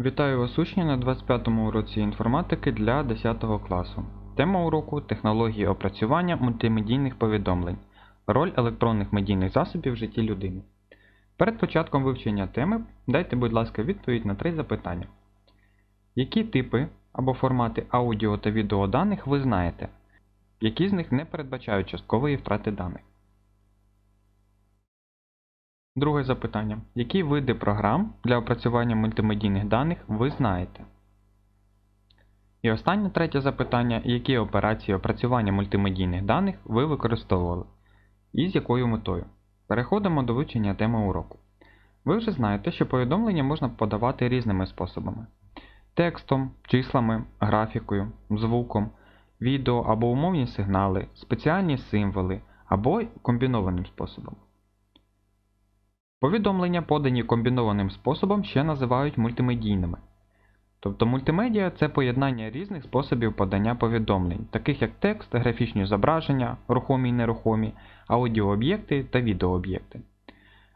Вітаю вас учні на 25-му уроці інформатики для 10 класу. Тема уроку технології опрацювання мультимедійних повідомлень. Роль електронних медійних засобів в житті людини. Перед початком вивчення теми дайте, будь ласка, відповідь на три запитання. Які типи або формати аудіо та відеоданих ви знаєте? Які з них не передбачають часткової втрати даних? Друге запитання. Які види програм для опрацювання мультимедійних даних ви знаєте? І останнє третє запитання. Які операції опрацювання мультимедійних даних ви використовували? І з якою метою? Переходимо до вивчення теми уроку. Ви вже знаєте, що повідомлення можна подавати різними способами: текстом, числами, графікою, звуком, відео або умовні сигнали, спеціальні символи або комбінованим способом. Повідомлення, подані комбінованим способом, ще називають мультимедійними. Тобто мультимедіа це поєднання різних способів подання повідомлень, таких як текст, графічні зображення, рухомі і нерухомі, аудіооб'єкти та відеооб'єкти.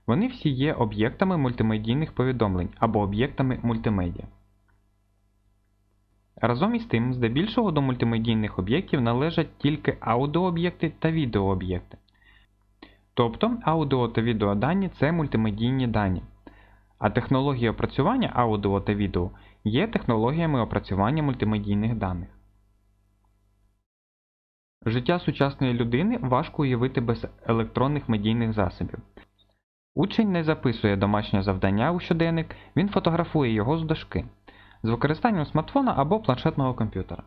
Вони всі є об'єктами мультимедійних повідомлень або об'єктами мультимедіа. Разом із тим, здебільшого до мультимедійних об'єктів належать тільки аудіооб'єкти та відеооб'єкти. Тобто аудіо та відеодані це мультимедійні дані. А технології опрацювання аудіо та відео є технологіями опрацювання мультимедійних даних. Життя сучасної людини важко уявити без електронних медійних засобів. Учень не записує домашнє завдання у щоденник, він фотографує його з дошки з використанням смартфона або планшетного комп'ютера.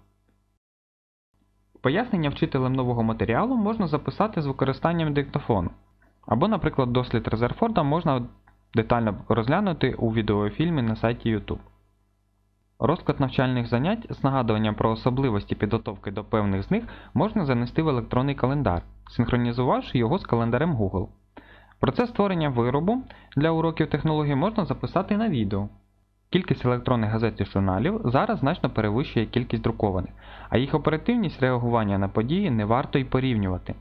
Пояснення вчителем нового матеріалу можна записати з використанням диктофону. Або, наприклад, дослід Резерфорда можна детально розглянути у відеофільмі на сайті YouTube. Розклад навчальних занять з нагадуванням про особливості підготовки до певних з них можна занести в електронний календар, синхронізувавши його з календарем Google. Процес створення виробу для уроків технології можна записати на відео. Кількість електронних газет і журналів зараз значно перевищує кількість друкованих, а їх оперативність реагування на події не варто й порівнювати.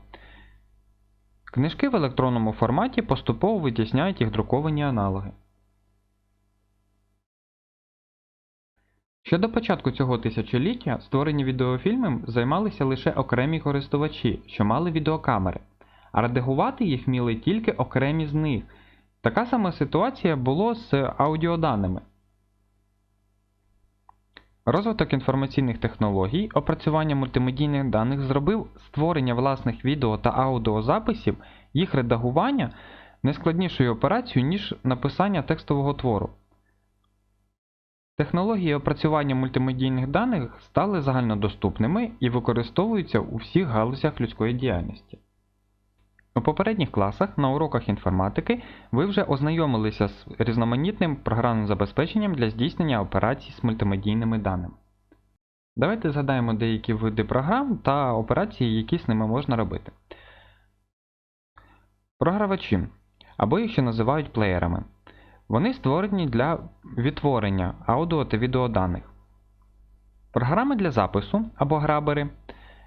Книжки в електронному форматі поступово витісняють їх друковані аналоги. Ще до початку цього тисячоліття створені відеофільми займалися лише окремі користувачі, що мали відеокамери, а редагувати їх вміли тільки окремі з них. Така сама ситуація було з аудіоданими. Розвиток інформаційних технологій, опрацювання мультимедійних даних зробив створення власних відео та аудіозаписів, їх редагування нескладнішою операцією, ніж написання текстового твору. Технології опрацювання мультимедійних даних стали загальнодоступними і використовуються у всіх галузях людської діяльності. У попередніх класах на уроках інформатики ви вже ознайомилися з різноманітним програмним забезпеченням для здійснення операцій з мультимедійними даними. Давайте згадаємо деякі види програм та операції, які з ними можна робити. Програвачі, або їх ще називають плеєрами. Вони створені для відтворення аудіо та відеоданих. Програми для запису або грабери,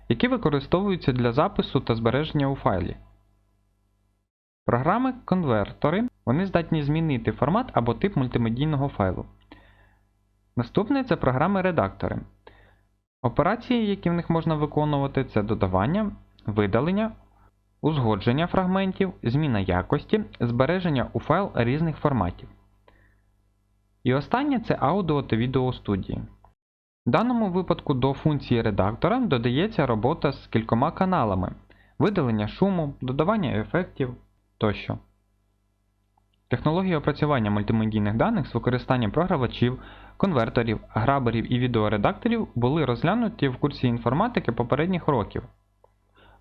які використовуються для запису та збереження у файлі. Програми-конвертори вони здатні змінити формат або тип мультимедійного файлу. Наступне це програми-редактори. Операції, які в них можна виконувати, це додавання, видалення, узгодження фрагментів, зміна якості, збереження у файл різних форматів. І останнє це аудіо та відеостудії. В даному випадку до функції редактора додається робота з кількома каналами, видалення шуму, додавання ефектів тощо. Технології опрацювання мультимедійних даних з використанням програвачів, конверторів, граберів і відеоредакторів були розглянуті в курсі інформатики попередніх років.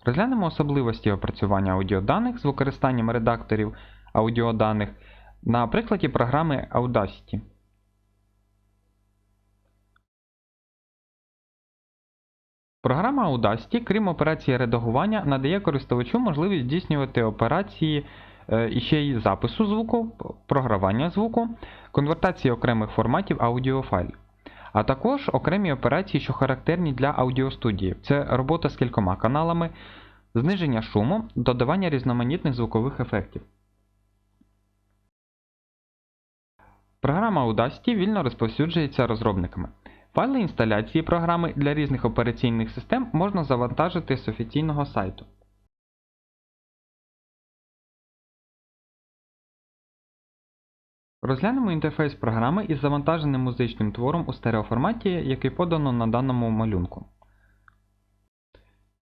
Розглянемо особливості опрацювання аудіоданих з використанням редакторів аудіоданих на прикладі програми Audacity. Програма Audacity, крім операції редагування, надає користувачу можливість здійснювати операції е, іще й запису звуку, програвання звуку, конвертації окремих форматів аудіофайлів, а також окремі операції, що характерні для аудіостудії. Це робота з кількома каналами, зниження шуму, додавання різноманітних звукових ефектів. Програма Audacity вільно розповсюджується розробниками. Файли інсталяції програми для різних операційних систем можна завантажити з офіційного сайту. Розглянемо інтерфейс програми із завантаженим музичним твором у стереоформаті, який подано на даному малюнку.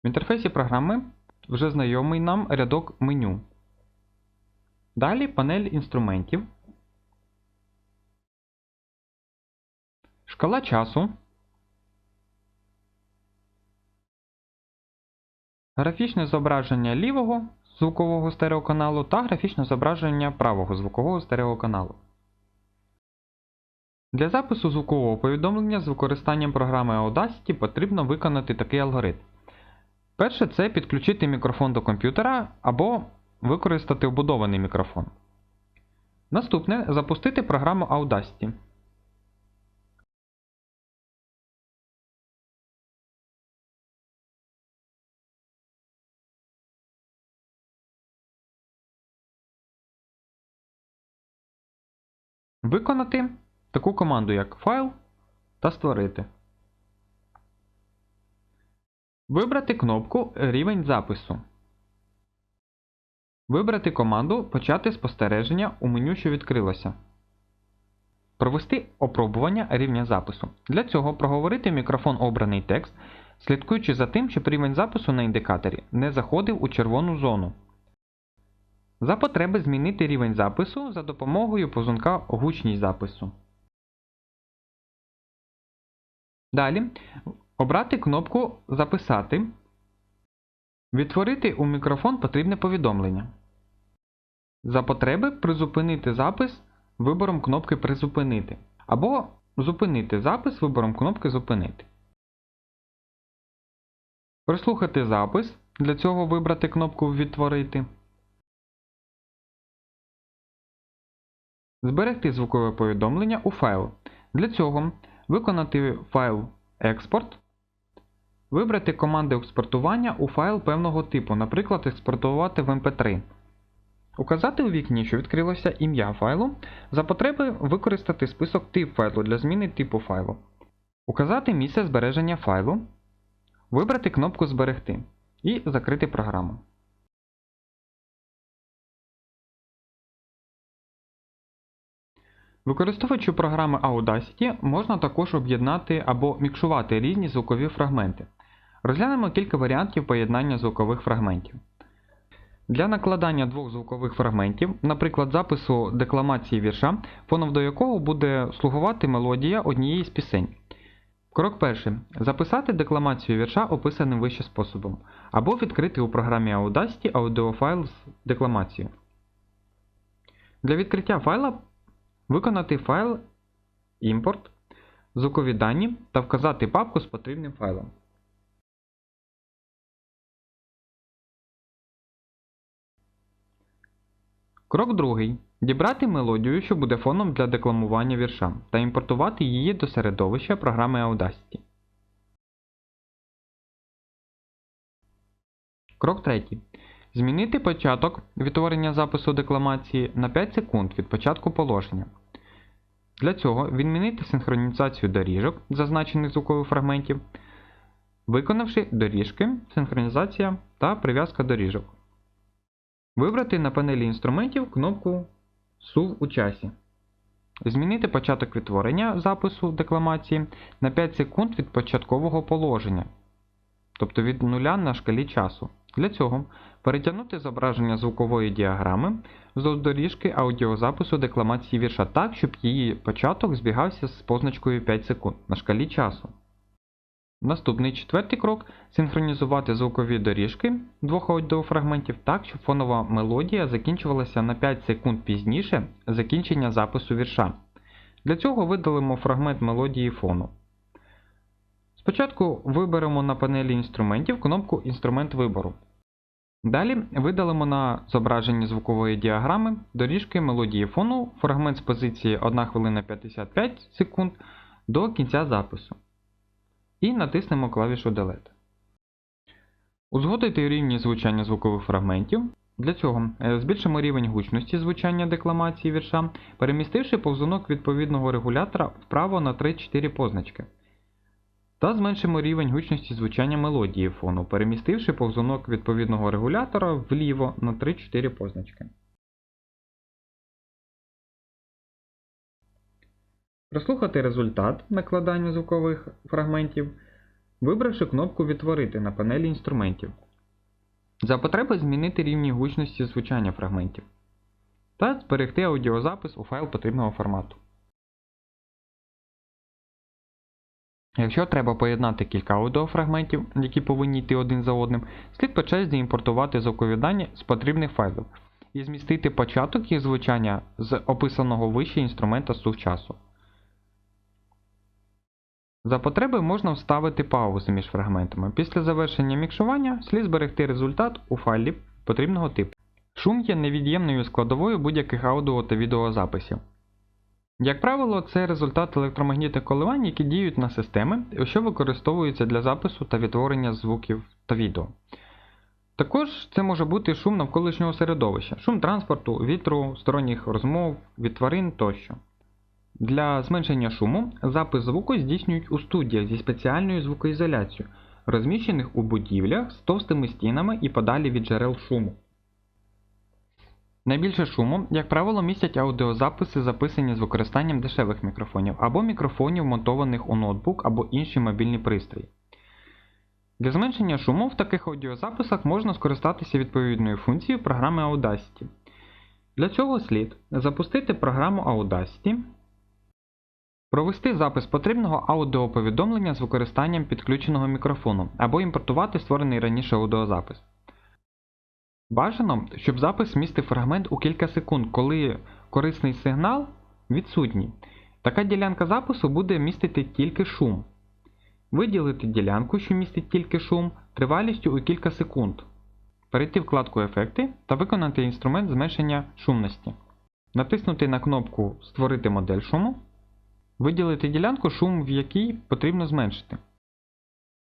В інтерфейсі програми вже знайомий нам рядок меню. Далі панель інструментів, шкала часу, графічне зображення лівого звукового стереоканалу та графічне зображення правого звукового стереоканалу. Для запису звукового повідомлення з використанням програми Audacity потрібно виконати такий алгоритм. Перше це підключити мікрофон до комп'ютера або використати вбудований мікрофон. Наступне запустити програму Audacity. Виконати таку команду, як файл та створити. Вибрати кнопку Рівень запису. Вибрати команду Почати спостереження у меню, що відкрилося. Провести опробування рівня запису. Для цього проговорити мікрофон обраний текст, слідкуючи за тим, щоб рівень запису на індикаторі не заходив у червону зону. За потреби змінити рівень запису за допомогою позунка Гучність запису. Далі обрати кнопку Записати. Відтворити у мікрофон потрібне повідомлення. За потреби призупинити запис вибором кнопки Призупинити. Або зупинити запис вибором кнопки Зупинити. Прослухати запис. Для цього вибрати кнопку Відтворити. Зберегти звукове повідомлення у файл. Для цього виконати файл Експорт. Вибрати команди експортування у файл певного типу, наприклад, експортувати в MP3. Указати у вікні, що відкрилося ім'я файлу. За потреби використати список тип файлу для зміни типу файлу. Указати місце збереження файлу. Вибрати кнопку Зберегти і закрити програму. Використовуючи програми Audacity, можна також об'єднати або мікшувати різні звукові фрагменти. Розглянемо кілька варіантів поєднання звукових фрагментів. Для накладання двох звукових фрагментів, наприклад, запису декламації вірша, фоном до якого буде слугувати мелодія однієї з пісень. Крок перший. Записати декламацію вірша описаним вище способом, або відкрити у програмі Audacity аудіофайл з декламацією. Для відкриття файла Виконати файл імпорт, звукові дані та вказати папку з потрібним файлом. Крок другий. Дібрати мелодію, що буде фоном для декламування вірша, та імпортувати її до середовища програми Audacity. Крок третій. Змінити початок відтворення запису декламації на 5 секунд від початку положення. Для цього відмінити синхронізацію доріжок, зазначених звукових фрагментів, виконавши доріжки, синхронізація та прив'язка доріжок. Вибрати на панелі інструментів кнопку SUV у часі. Змінити початок відтворення запису декламації на 5 секунд від початкового положення, тобто від нуля на шкалі часу. Для цього перетягнути зображення звукової діаграми вздовж доріжки аудіозапису декламації вірша так, щоб її початок збігався з позначкою 5 секунд на шкалі часу. Наступний четвертий крок синхронізувати звукові доріжки двох аудіофрагментів так, щоб фонова мелодія закінчувалася на 5 секунд пізніше закінчення запису вірша. Для цього видалимо фрагмент мелодії фону. Спочатку виберемо на панелі інструментів кнопку Інструмент вибору. Далі видалимо на зображенні звукової діаграми доріжки мелодії фону фрагмент з позиції 1 хвилина 55 секунд до кінця запису. І натиснемо клавішу Delete. Узгодити рівні звучання звукових фрагментів. Для цього е, збільшимо рівень гучності звучання декламації вірша, перемістивши повзунок відповідного регулятора вправо на 3-4 позначки. Та зменшимо рівень гучності звучання мелодії фону, перемістивши повзунок відповідного регулятора вліво на 3-4 позначки. Прослухати результат накладання звукових фрагментів, вибравши кнопку Відтворити на панелі інструментів. За потреби змінити рівні гучності звучання фрагментів та зберегти аудіозапис у файл потрібного формату. Якщо треба поєднати кілька аудіофрагментів, які повинні йти один за одним, слід по черзі імпортувати звукові дані з потрібних файлів і змістити початок їх звучання з описаного вище інструмента сув часу. За потреби можна вставити паузи між фрагментами. Після завершення мікшування слід зберегти результат у файлі потрібного типу. Шум є невід'ємною складовою будь-яких аудіо та відеозаписів. Як правило, це результат електромагнітних коливань, які діють на системи, що використовуються для запису та відтворення звуків та відео. Також це може бути шум навколишнього середовища, шум транспорту, вітру, сторонніх розмов, від тварин тощо. Для зменшення шуму запис звуку здійснюють у студіях зі спеціальною звукоізоляцією, розміщених у будівлях з товстими стінами і подалі від джерел шуму. Найбільше шуму, як правило, містять аудіозаписи, записані з використанням дешевих мікрофонів або мікрофонів, монтованих у ноутбук або інші мобільні пристрої. Для зменшення шуму в таких аудіозаписах можна скористатися відповідною функцією програми Audacity. Для цього слід запустити програму Audacity, провести запис потрібного аудіоповідомлення з використанням підключеного мікрофону або імпортувати створений раніше аудіозапис. Бажано, щоб запис містив фрагмент у кілька секунд, коли корисний сигнал відсутній. Така ділянка запису буде містити тільки шум. Виділити ділянку, що містить тільки шум, тривалістю у кілька секунд. Перейти вкладку Ефекти та виконати інструмент зменшення шумності. Натиснути на кнопку Створити модель шуму. Виділити ділянку, шум в якій потрібно зменшити.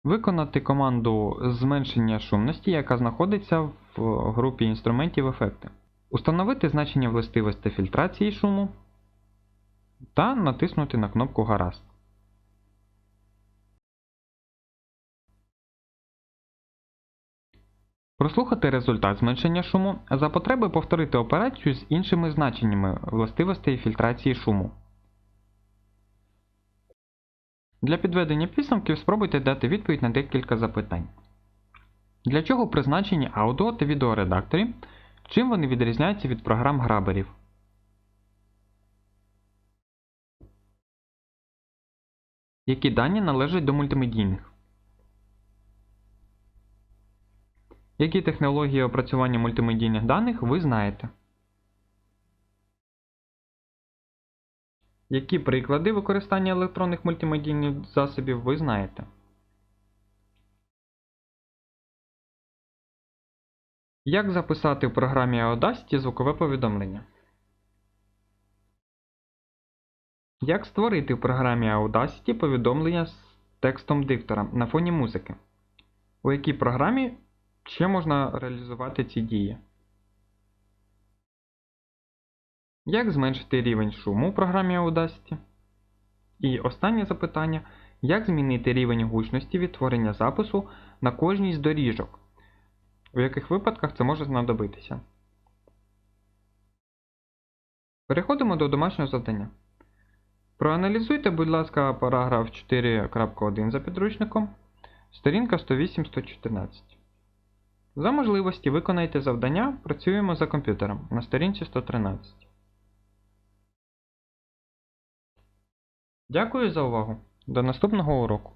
Виконати команду зменшення шумності, яка знаходиться в групі інструментів ефекти. Установити значення властивості фільтрації шуму та натиснути на кнопку Гаразд. Прослухати результат зменшення шуму, за потреби повторити операцію з іншими значеннями властивостей фільтрації шуму. Для підведення підсумків спробуйте дати відповідь на декілька запитань. Для чого призначені аудіо та відеоредакторі? Чим вони відрізняються від програм граберів? Які дані належать до мультимедійних? Які технології опрацювання мультимедійних даних ви знаєте? Які приклади використання електронних мультимедійних засобів ви знаєте? Як записати в програмі Audacity звукове повідомлення? Як створити в програмі Audacity повідомлення з текстом диктора на фоні музики? У якій програмі ще можна реалізувати ці дії? Як зменшити рівень шуму в програмі Audacity? І останнє запитання. Як змінити рівень гучності відтворення запису на кожній з доріжок? У яких випадках це може знадобитися? Переходимо до домашнього завдання. Проаналізуйте, будь ласка, параграф 4.1 за підручником, сторінка 108-114. За можливості виконайте завдання, працюємо за комп'ютером на сторінці 113. Дякую за увагу. До наступного уроку.